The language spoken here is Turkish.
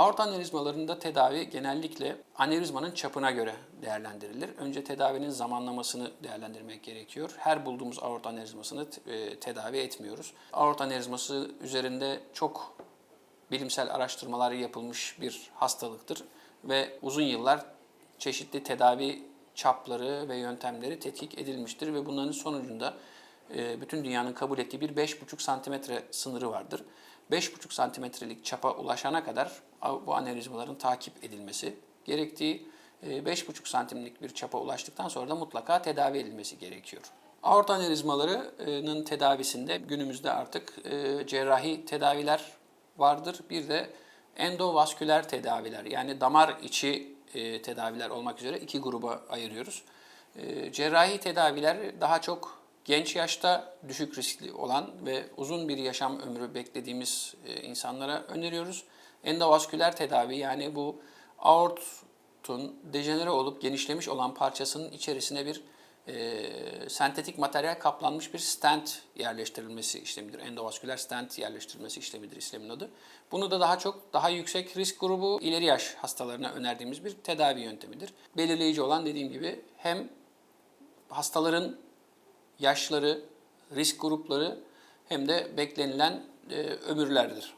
Aort anevrizmalarında tedavi genellikle anevrizmanın çapına göre değerlendirilir. Önce tedavinin zamanlamasını değerlendirmek gerekiyor. Her bulduğumuz aort anevrizmasını e, tedavi etmiyoruz. Aort anevrizması üzerinde çok bilimsel araştırmalar yapılmış bir hastalıktır ve uzun yıllar çeşitli tedavi çapları ve yöntemleri tetkik edilmiştir ve bunların sonucunda e, bütün dünyanın kabul ettiği bir 5,5 santimetre sınırı vardır. 5,5 santimetrelik çapa ulaşana kadar bu anevrizmaların takip edilmesi gerektiği, e, 5,5 santimlik bir çapa ulaştıktan sonra da mutlaka tedavi edilmesi gerekiyor. Aort anevrizmalarının tedavisinde günümüzde artık e, cerrahi tedaviler vardır. Bir de endovasküler tedaviler yani damar içi e, tedaviler olmak üzere iki gruba ayırıyoruz. E, cerrahi tedaviler daha çok genç yaşta düşük riskli olan ve uzun bir yaşam ömrü beklediğimiz e, insanlara öneriyoruz. Endovasküler tedavi yani bu aortun dejenere olup genişlemiş olan parçasının içerisine bir e, sentetik materyal kaplanmış bir stent yerleştirilmesi işlemidir. Endovasküler stent yerleştirilmesi işlemidir işlemin adı. Bunu da daha çok daha yüksek risk grubu ileri yaş hastalarına önerdiğimiz bir tedavi yöntemidir. Belirleyici olan dediğim gibi hem hastaların yaşları, risk grupları hem de beklenilen e, ömürlerdir.